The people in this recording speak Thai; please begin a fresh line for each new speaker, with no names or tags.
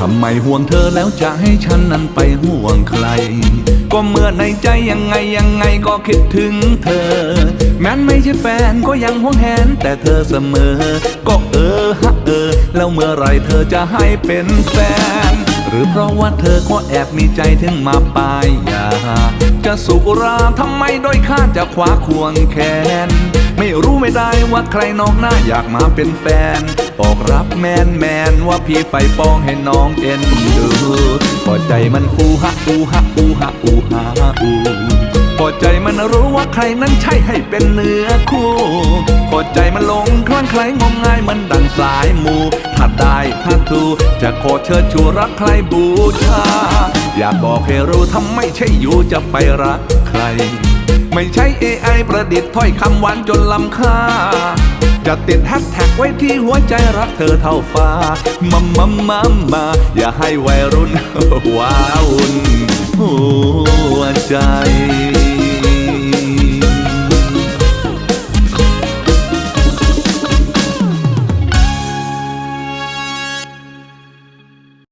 ทำไมห่วงเธอแล้วจะให้ฉันนั้นไปห่วงใคร ก็เมื่อในใจยังไงยังไงก็คิดถึงเธอ แม้นไม่ใช่แฟนก็ยังห่วงแหนแต่เธอเสมอ ก็เออฮะเออ แล้วเมื่อไรเธอจะให้เป็นแฟน หรือเพราะว่าเธอก็แอบมีใจถึงมาปลายยา จะสุกราทำไมโดยข้าจะคว้าควงแขน ไม่รู้ ไม่ได้ว่าใครนอกหน้าอยากมาเป็นแฟน บอกรับแมนแมนว่าพี่ไปปองให้น้องเอ็นดูพอใจมันฟูฮะอูฮะอูฮะอูฮะอูพอใจมันรู้ว่าใครนั้นใช่ให้เป็นเนื้อคู่พอใจมันหลงคลั่งไคล้งมงายมันดังสายมูถ้าได้ถ้าทูจะขอเชิญชูรักใครบูชา อยากบอกให้รู้ทำไม่ใช่อยู่จะไปรักใคร ไม่ใช่ AI ประดิษฐ์ถ้อยคำหวานจนลำค่า จะติดแฮชแท็กไว้ที่หัวใจรักเธอเท่าฟ้า มัมมัมมัมาอย่าให้วัยรุ่นว้าวุ่นหัวใจ